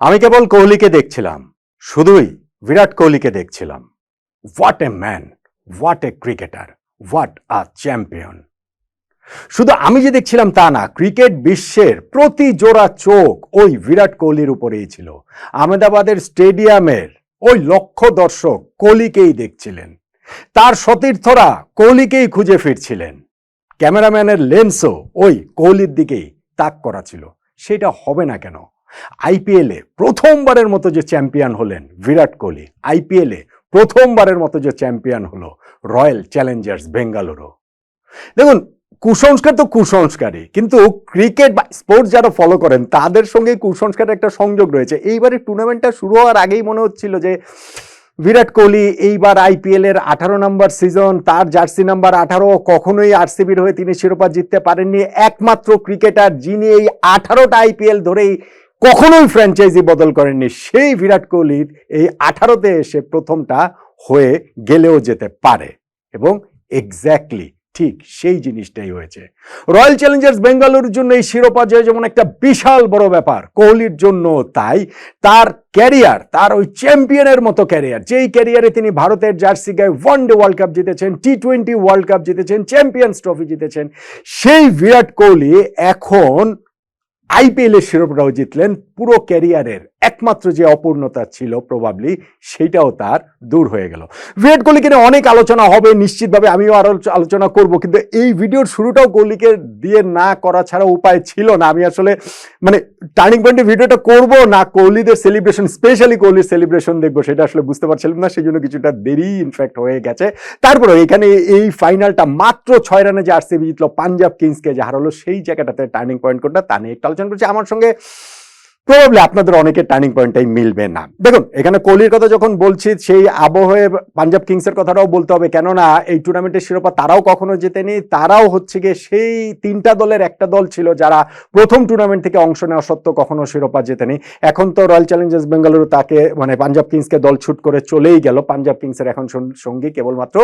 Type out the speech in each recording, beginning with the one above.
আমি কেবল কোহলিকে দেখছিলাম, শুধুই বিরাট কোহলিকে দেখছিলাম। What a man what a cricketer what a champion শুধু আমি যে দেখছিলাম তা না, ক্রিকেট বিশ্বের প্রতি জোড়া চোখ ওই বিরাট কোহলির উপরেই ছিল। আহমেদাবাদের স্টেডিয়ামের ওই লক্ষ দর্শক কোহলিকেই দেখছিলেন। তার সতীর্থরা কোহলিকেই খুঁজে ফিরছিলেন। ক্যামেরাম্যানের লেন্সও ওই কোহলির দিকেই তাক করা ছিল। সেটা হবে না কেন? আইপিএলে প্রথমবারের মতো যে চ্যাম্পিয়ন হলেন বিরাট কোহলি আইপিএলে প্রথমবারের মতো যে চ্যাম্পিয়ন হলো রয়্যাল চ্যালেঞ্জার্স বেঙ্গালুরু। দেখুন, কুসংস্কার তো কুসংস্কারই, কিন্তু ক্রিকেট বা স্পোর্টস যারা ফলো করেন, তাদের সঙ্গে কুসংস্কারের একটা সংযোগ রয়েছে। এইবারে টুর্নামেন্টটা শুরু হওয়ার আগেই মনে হচ্ছিল যে বিরাট কোহলি এইবার আইপিএল এর আঠারো নম্বর সিজন তার জার্সি নাম্বার আঠারো, কখনোই আরসিবির হয়ে তিনি শিরোপা জিততে পারেননি। একমাত্র ক্রিকেটার যিনি এই আঠারোটা আইপিএল ধরেই কখনোই ফ্র্যাঞ্চাইজি বদল করেননি। সেই বিরাট কোহলির এই আঠারোতে এসে প্রথমটা হয়ে গেলেও যেতে পারে এবং এক্স্যাক্টলি ঠিক সেই জিনিসটাই হয়েছে। রয়্যাল চ্যালেঞ্জার্স বেঙ্গালুরুর জন্য এই শিরোপা জয় যেমন একটা বিশাল বড় ব্যাপার, কোহলির জন্য তাই তার ক্যারিয়ার তার ওই চ্যাম্পিয়নের মতো ক্যারিয়ার যেই ক্যারিয়ারে তিনি ভারতের জার্সি গায়ে ওয়ান ডে ওয়ার্ল্ড কাপ জিতেছেন টি টোয়েন্টি ওয়ার্ল্ড কাপ জিতেছেন চ্যাম্পিয়ন্স ট্রফি জিতেছেন, সেই বিরাট কোহলি এখন আইপিএল এর শিরোপাটাও জিতলেন পুরো ক্যারিয়ারের একমাত্র যে অপূর্ণতা ছিল প্রবাবলি সেটাও তার দূর হয়ে গেল। বিরাট কোহলিকে নিয়ে অনেক আলোচনা হবে, নিশ্চিতভাবে আমিও আরও আলোচনা করব, কিন্তু এই ভিডিওর শুরুটাও কোহলিকে দিয়ে না করা ছাড়া উপায় ছিল না। আমি আসলে মানে টার্নিং পয়েন্টে ভিডিওটা করব না কোহলিদের সেলিব্রেশন স্পেশালি কোহলির সেলিব্রেশন দেখব, সেটা আসলে বুঝতে পারছিলাম না সেই জন্য কিছুটা দেরি ইনফ্যাক্ট হয়ে গেছে। তারপরে এখানে এই ফাইনালটা মাত্র ছয় রানে যে আর আরসিবি জিতলো পাঞ্জাব কিংসকে যে হারালো, সেই জায়গাটাতে টার্নিং পয়েন্ট কোনটা তা নিয়ে একটু আলোচনা করছি। আমার সঙ্গে প্রবাবলি আপনাদের অনেকের টার্নিং পয়েন্টটাই মিলবে না। দেখুন এখানে কোহলির কথা যখন বলছি সেই আবহে পাঞ্জাব কিংসের কথাটাও বলতে হবে। কেননা এই টুর্নামেন্টের শিরোপা তারাও কখনো জেতেনি। তারাও হচ্ছে গিয়ে সেই তিনটা দলের একটা দল ছিল যারা প্রথম টুর্নামেন্ট থেকে অংশ নেওয়া সত্ত্বেও কখনো শিরোপা জেতেনি। এখন তো রয়্যাল চ্যালেঞ্জার্স বেঙ্গালুরু তাকে মানে পাঞ্জাব কিংসকে দল ছুট করে চলেই গেল। পাঞ্জাব কিংসের এখন সঙ্গী কেবলমাত্র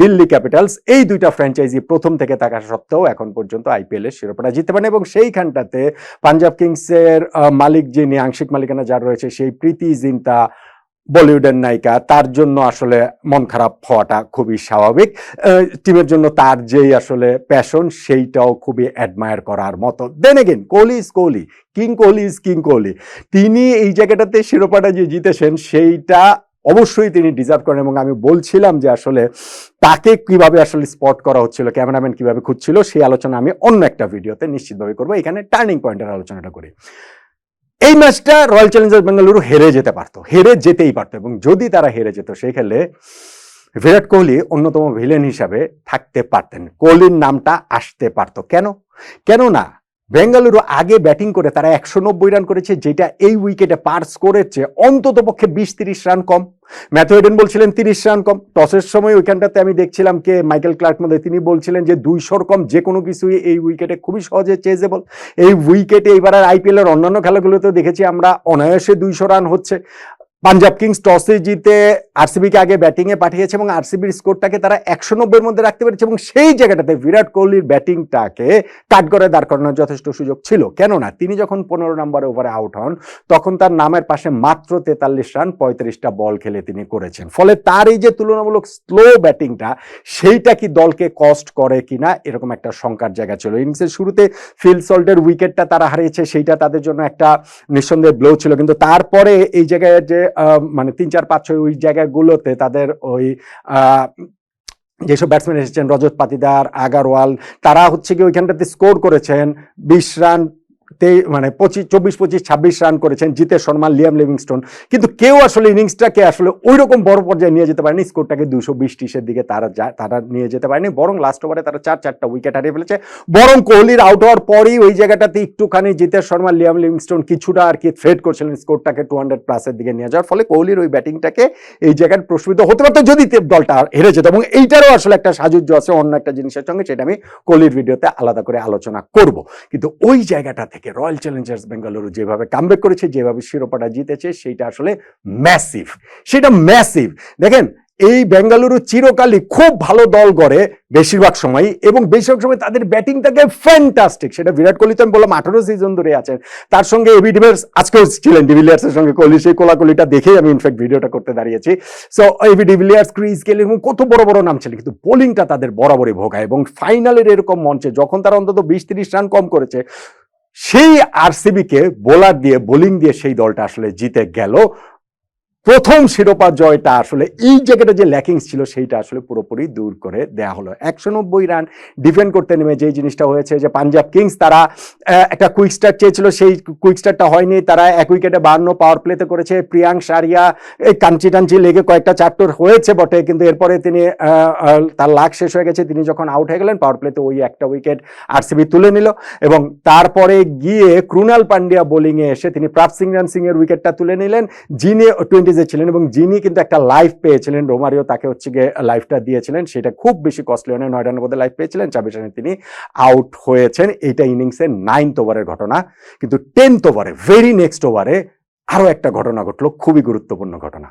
দিল্লি ক্যাপিটালস এই দুইটা ফ্র্যাঞ্চাইজি প্রথম থেকে থাকা সত্ত্বেও এখন পর্যন্ত আইপিএল এর শিরোপাটা জিততে পারেন এবং সেইখানটাতে পাঞ্জাব কিংসের আহ, মালিক যিনি আংশিক মালিকানা যার রয়েছে, সেই প্রীতি জিন্তা, বলিউডের নায়িকা, তার জন্য আসলে মন খারাপ হওয়াটা খুবই স্বাভাবিক। টিমের জন্য তার যেই আসলে প্যাশন সেইটাও খুবই অ্যাডমায়ার করার মতো। Then again Kohli is Kohli king Kohli is king Kohli তিনি এই জায়গাটাতে শিরোপাটা যে জিতেছেন, সেইটা অবশ্যই তিনি ডিজার্ভ করেন এবং আমি বলছিলাম যে আসলে তাকে কীভাবে আসলে স্পট করা হচ্ছিল ক্যামেরাম্যান কীভাবে খুঁজছিল, সেই আলোচনা আমি অন্য একটা ভিডিওতে নিশ্চিতভাবে করব। এখানে টার্নিং পয়েন্টের আলোচনাটা করি। এই ম্যাচটা রয়্যাল চ্যালেঞ্জার্স বেঙ্গালুরু হেরে যেতে পারতো, হেরে যেতেই পারতো এবং যদি তারা হেরে যেত, সেই খেলে বিরাট কোহলি অন্যতম ভিলেন হিসাবে থাকতে পারতেন। কোহলির নামটা আসতে পারতো। কেন? কেন না বেঙ্গালুরু আগে ব্যাটিং করে তারা একশো নব্বই রান করেছে, যেটা এই উইকেটে পার চেয়ে অন্তত পক্ষে বিশ তিরিশ রান কম। ম্যাথু এডেন বলছিলেন তিরিশ রান কম। টসের সময় ওইখানটাতে আমি দেখছিলাম কে, মাইকেল ক্লার্ক মধ্যে, তিনি বলছিলেন যে দুইশোর কম যে কোনো কিছুই এই উইকেটে খুবই সহজে চেজেবল। এই উইকেটে এইবার আর আইপিএল এর অন্যান্য খেলাগুলোতে দেখেছি আমরা অনায়াসে দুইশো রান হচ্ছে। পাঞ্জাব কিংস টসে জিতে আরসিবিকে আগে ব্যাটিংয়ে পাঠিয়েছে এবং আরসিবির স্কোরটাকে তারা একশো নব্বইয়ের মধ্যে রাখতে পেরেছে এবং সেই জায়গাটাতে বিরাট কোহলির ব্যাটিংটাকে কাট করে দাঁড় করানোর যথেষ্ট সুযোগ ছিল। কেননা তিনি যখন পনেরো নম্বর ওভারে আউট হন, তখন তার নামের পাশে মাত্র তেতাল্লিশ রান পঁয়ত্রিশটা বল খেলে তিনি করেছেন। ফলে তার এই যে তুলনামূলক স্লো ব্যাটিংটা সেইটা কি দলকে কস্ট করে কিনা, এরকম একটা শঙ্কার জায়গা ছিল। ইনিংসের শুরুতে ফিল সল্টের উইকেটটা তারা হারিয়েছে, সেইটা তাদের জন্য একটা নিঃসন্দেহে ব্লো ছিল। কিন্তু তারপরে এই জায়গায় যে মানে তিন, চার, পাঁচ, ছয় ওই জায়গাগুলোতে তাদের ওই যেসব ব্যাটসম্যান এসেছেন, রজত পাতিদার, আগারওয়াল, তারা হচ্ছে কি ওইখানটাতে স্কোর করেছেন বিশ রান মানে পঁচিশ, চব্বিশ, পঁচিশ, ছাব্বিশ রান করেছেন জিতে শর্মা লিয়াম লিভিংস্টোন। কিন্তু কেউ আসলে ইনিংসটাকে আসলে ওই রকম বড় পর্যায়ে নিয়ে যেতে পারেনি। স্কোরটাকে দুশো বিশ ত্রিশের দিকে তারা তারা নিয়ে যেতে পারেনি। বরং লাস্ট ওভারে তারা চার, চারটা উইকেট হারিয়ে ফেলেছে। বরং কোহলির আউট হওয়ার পরেই ওই জায়গাটাতে একটুখানি জিতে শর্মা লিয়াম লিভিংস্টোন কিছুটা আর কি থ্রেড করছিলেন স্কোরটাকে টু হান্ড্রেড প্লাসের দিকে নিয়ে যাওয়ার ফলে কোহলির ওই ব্যাটিংটাকে এই জায়গায় প্রশ্মিত হতে পারতো যদি দলটা হেরে যেত। এবং এইটারও আসলে একটা সাজুজ্য আছে অন্য একটা জিনিসের সঙ্গে, সেটা আমি কোহলির ভিডিওতে আলাদা করে আলোচনা করব। কিন্তু ওই জায়গাটা থেকে রয়্যাল চ্যালেঞ্জার্স বেঙ্গালুরু যেভাবে কামব্যাক করেছে, যেভাবে শিরোপাটা জিতেছে, সেইটা আসলে ম্যাসিভ সেটা ম্যাসিভ দেখেন, এই বেঙ্গালুরু চিরকালই খুব ভালো দল গড়ে বেশিরভাগ সময় এবং বেশিরভাগ সময় তাদের ব্যাটিং থাকে ফ্যান্টাস্টিক সেটা বিরাট কোহলি তো আমি বললাম, আঠারো সিজন ধরে আছেন তার সঙ্গে এবি ডিভিলিয়ার্স আজকেও ছিলেন। ডিভিলিয়ার্সের সঙ্গে কোহলি, সেই কোলাকুলিটা দেখেই আমি ইনফ্যাক্ট ভিডিওটা করতে দাঁড়িয়েছি। সো এবি ডিভিলিয়ার্স ক্রিজ গেলে এবং কত বড় বড় নাম ছিলেন কিন্তু বোলিংটা তাদের বরাবরই ভোগায় এবং ফাইনালের এরকম মঞ্চে যখন তারা অন্তত বিশ তিরিশ রান কম করেছে সেই আরসিবিকে বোলার দিয়ে বোলিং দিয়ে সেই দলটা আসলে জিতে গেল। প্রথম শিরোপা জয়টা আসলে এই জায়গাটা যে ল্যাকিংস ছিল, সেইটা আসলে পুরোপুরি দূর করে দেয়া হলো। একশো নব্বই রান ডিফেন্ড করতে নেমে যেই জিনিসটা হয়েছে যে পাঞ্জাব কিংস তারা একটা কুইক স্টার চেয়েছিল, সেই কুইক স্টারটা হয়নি। তারা এক উইকেটে বান্ন পাওয়ার প্লেতে করেছে। প্রিয়াঙ্ক সারিয়া, এই কাঞ্চি টাঞ্চি লেগে কয়েকটা চারটোর হয়েছে বটে, কিন্তু এরপরে তিনি তার লাখ শেষ হয়ে গেছে। তিনি যখন আউট হয়ে গেলেন পাওয়ার প্লেতে ওই একটা উইকেট আরসিবি তুলে নিল এবং তারপরে গিয়ে ক্রুনাল পান্ডিয়া বোলিংয়ে এসে তিনি প্রাপ সিং রান সিং এর উইকেটটা তুলে নিলেন। যিনি টোয়েন্টিজে ছিলেন এবং যিনি কিন্তু একটা লাইফ পেয়েছিলেন, রোমারিও তাকে হচ্ছে গিয়ে লাইফটা দিয়েছিলেন, সেটা খুব বেশি কস্টলি হয় নয় রানের মধ্যে লাইফ পেয়েছিলেন ছাব্বিশ রানে তিনি আউট হয়েছেন। এইটা ইনিংসের নাইনথ ওভারের ঘটনা, কিন্তু টেন্থ ওভারে ভেরি নেক্সট ওভারে আরও একটা ঘটনা ঘটলো, খুবই গুরুত্বপূর্ণ ঘটনা।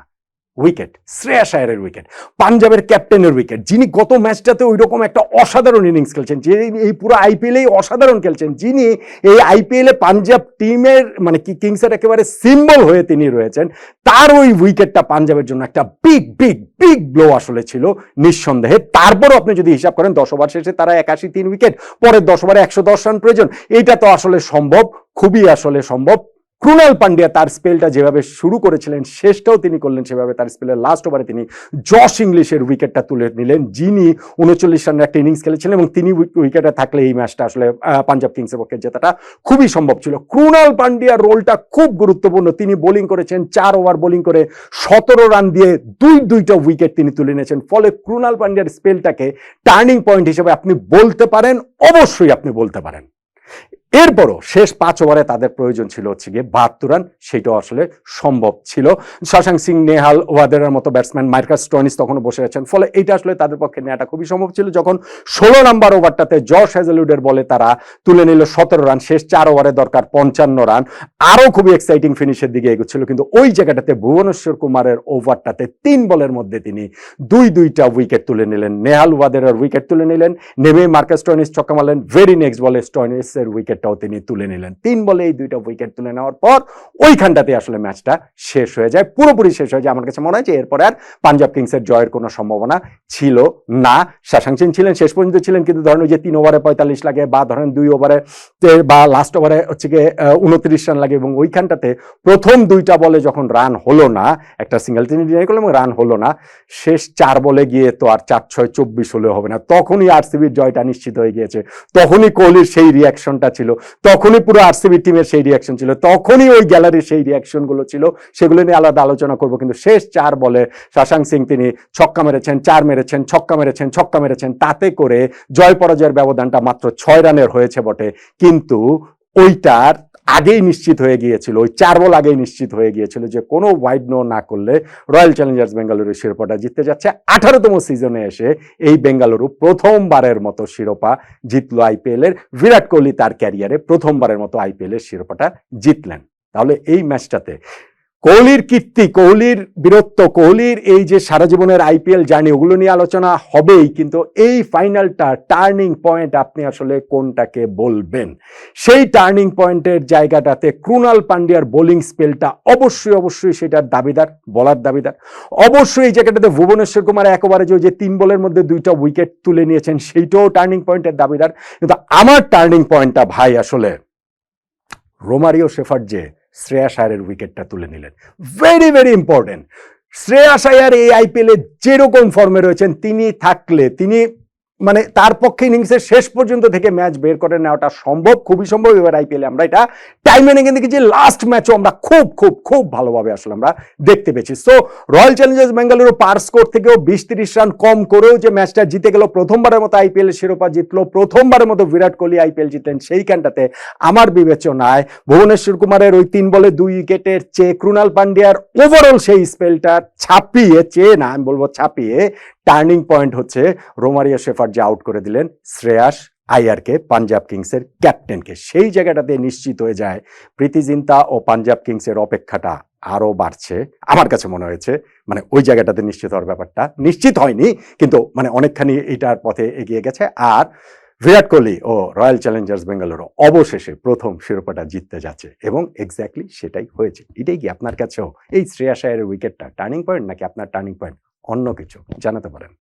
উইকেট শ্রেয়া আয়ারের উইকেট পাঞ্জাবের ক্যাপ্টেনের উইকেট যিনি গত ম্যাচটাতে ওই রকম একটা অসাধারণ ইনিংস খেলছেন, যে এই পুরো আইপিএলেই অসাধারণ খেলছেন, যিনি এই আইপিএলে পাঞ্জাব টিমের মানে কি কিংসের একেবারে সিম্বল হয়ে তিনি রয়েছেন, তার ওই উইকেটটা পাঞ্জাবের জন্য একটা বিগ বিগ বিগ ব্লো আসলে ছিল নিঃসন্দেহে। তারপরও আপনি যদি হিসাব করেন, দশ ওভার শেষে তারা একাশি তিন উইকেট পরের দশ ওভারে একশো দশ রান প্রয়োজন, এইটা তো আসলে সম্ভব, খুবই আসলে সম্ভব। ক্রুনাল পান্ডিয়া তার স্পেলটা যেভাবে শুরু করেছিলেন, শেষটাও তিনি করলেন সেভাবে তার স্পেলের লাস্ট ওভারে তিনি জশ ইংলিশের উইকেটটা তুলে নিলেন। যিনি উনচল্লিশ রানের একটা ইনিংস খেলেছিলেন এবং তিনি উইকেটে থাকলে এই ম্যাচটা আসলে পাঞ্জাব কিংসের পক্ষে জেতাটা খুবই সম্ভব ছিল। ক্রুনাল পান্ডিয়ার রোলটা খুব গুরুত্বপূর্ণ। তিনি বোলিং করেছেন, চার ওভার বোলিং করে সতেরো রান দিয়ে দুই দুইটা উইকেট তিনি তুলে নিয়েছেন। ফলে ক্রুনাল পান্ডিয়ার স্পেলটাকে টার্নিং পয়েন্ট হিসেবে আপনি বলতে পারেন, অবশ্যই আপনি বলতে পারেন। এরপরও শেষ পাঁচ ওভারে তাদের প্রয়োজন ছিল হচ্ছে গিয়ে বাহাত্তর রান। সেটাও আসলে সম্ভব ছিল। শশাঙ্ক সিং, নেহাল ওয়াদেরের মতো ব্যাটসম্যান মার্কাস স্টনিস তখনও বসে আছেন। ফলে এটা আসলে তাদের পক্ষে নেওয়াটা খুবই সম্ভব ছিল যখন ষোলো নাম্বার ওভারটাতে জর্জ হ্যাজেলুডের বলে তারা তুলে নিল সতেরো রান। শেষ চার ওভারে দরকার পঞ্চান্ন রান। আরও খুবই এক্সাইটিং ফিনিশের দিকে এগোচ্ছিল। কিন্তু ওই জায়গাটাতে ভুবনেশ্বর কুমারের ওভারটাতে তিন বলের মধ্যে তিনি দুই দুইটা উইকেট তুলে নিলেন। নেহাল ওয়াদেরের উইকেট তুলে নিলেন। নেমে মার্কাস স্টনিস ছক্কা মারলেন। ভেরি নেক্সট বলে স্টনিসের উইকেটটাও তিনি তুলে নিলেন। তিন বলে এই দুইটা উইকেট তুলে নেওয়ার পর ওইখানটাতে আসলে ম্যাচটা শেষ হয়ে যায়, পুরোপুরি শেষ হয়ে যায়। আমার কাছে মনে হয় যে এরপরে আর পাঞ্জাব কিংসের জয়ের কোনো সম্ভাবনা ছিল না। শাসাং সিং ছিলেন, শেষ পর্যন্ত ছিলেন, কিন্তু ধরেন যে তিন ওভারে পঁয়তাল্লিশ লাগে বা ধরেন দুই ওভারে বা লাস্ট ওভারে হচ্ছে গিয়ে উনত্রিশ রান লাগে এবং ওইখানটাতে প্রথম দুইটা বলে যখন রান হলো না, একটা সিঙ্গেল তিনি ডিনাই করলেন এবং রান হলো না, শেষ চার বলে গিয়ে তো আর চার ছয় চব্বিশ হলে হবে না। তখনই আরসিবির জয়টা নিশ্চিত হয়ে গিয়েছে। তখনই কোহলির সেই রিয়াকশনটা ছিল তখনই পুরো আরসিবি টিমের সেই রিয়াকশন ছিল। তখনই ওই গ্যালারির সেই রিয়াকশনগুলো ছিল। সেগুলো নিয়ে আলাদা আলোচনা করব। কিন্তু শেষ চার বলে শাশাং সিং তিনি ছক্কা মেরেছেন, চার মেরেছেন, ছক্কা মেরেছেন ছক্কা মেরেছেন। তাতে করে জয় পরাজয়ের ব্যবধানটা মাত্র ছয় রানের হয়েছে বটে। কিন্তু ওইটার আগেই নিশ্চিত হয়ে গিয়েছিল, ওই চার বল আগেই নিশ্চিত হয়ে গিয়েছিল যে কোনো ওয়াইড নো না করলে রয়্যাল চ্যালেঞ্জার্স বেঙ্গালুরু শিরোপাটা জিততে যাচ্ছে। আঠারোতম সিজনে এসে এই বেঙ্গালুরু প্রথমবারের মতো শিরোপা জিতলো আইপিএলের বিরাট কোহলি তার ক্যারিয়ারে প্রথমবারের মতো আইপিএলের শিরোপাটা জিতলেন। তাহলে এই ম্যাচটাতে কোহলির কীর্তি কোহলির বীরত্ব কোহলির এই যে সারা জীবনের আইপিএল জার্নি, ওগুলো নিয়ে আলোচনা হবেই, কিন্তু এই ফাইনালটা টার্নিং পয়েন্ট আপনি আসলে কোনটাকে বলবেন? সেই টার্নিং পয়েন্টের জায়গাটাতে ক্রুনাল পান্ডিয়ার বোলিং স্পেলটা অবশ্যই অবশ্যই সেটার দাবিদার, বলার দাবিদার। অবশ্যই এই জায়গাটাতে ভুবনেশ্বর কুমার একেবারে যে তিন বলের মধ্যে দুইটা উইকেট তুলে নিয়েছেন, সেইটাও টার্নিং পয়েন্টের দাবিদার। কিন্তু আমার টার্নিং পয়েন্টটা ভাই আসলে রোমারিও শেফার্ড যে শ্রেয়াস সায়ারের উইকেটটা তুলে নিলেন। Very very important Shreyas Iyer এই আইপিএলে যেরকম ফর্মে রয়েছেন, তিনি থাকলে, তিনি মানে তার পক্ষে ইনিংসের শেষ পর্যন্ত থেকে ম্যাচ বের করে নেওয়াটা সম্ভব, খুবই সম্ভব। এবার আইপিএলে আমরা এটা টাইম এনে কিন্তু যে লাস্ট ম্যাচও আমরা খুব খুব খুব ভালোভাবে আসলে আমরা দেখতে পেয়েছি। So Royal Challengers Bengaluru par score থেকেও বিশ তিরিশ রান কম করেও যে ম্যাচটা জিতে গেল প্রথমবারের মতো আইপিএল শিরোপা জিতলো, প্রথমবারের মতো বিরাট কোহলি আইপিএল জিতলেন সেইখানটাতে আমার বিবেচনায় ভুবনেশ্বর কুমারের ওই তিন বলে দুই উইকেটের চেয়ে ক্রুনাল পান্ডিয়ার ওভারঅল সেই স্পেলটা ছাপিয়ে চেয়ে না, আমি বলব ছাপিয়ে টার্নিং পয়েন্ট হচ্ছে রোমারিয়া শেফার যে আউট করে দিলেন শ্রেয়াস আইয়ারকে, পাঞ্জাব কিংসের ক্যাপ্টেনকে। সেই জায়গাটাতে নিশ্চিত হয়ে যায় প্রীতি জিন্তা ও পাঞ্জাব কিংসের অপেক্ষাটা আরও বাড়ছে। আমার কাছে মনে হয়েছে মানে ওই জায়গাটাতে নিশ্চিত হওয়ার ব্যাপারটা নিশ্চিত হয়নি, কিন্তু মানে অনেকখানি এটার পথে এগিয়ে গেছে। আর বিরাট কোহলি ও রয়্যাল চ্যালেঞ্জার্স বেঙ্গালুরু অবশেষে প্রথম শিরোপাটা জিততে যাচ্ছে, এবং এক্স্যাক্টলি সেটাই হয়েছে। এটাই কি আপনার কাছেও এই শ্রেয়াস আয়ারের উইকেটটা টার্নিং পয়েন্ট নাকি আপনার টার্নিং পয়েন্ট? অন্য কিছু জানাতে পারেন।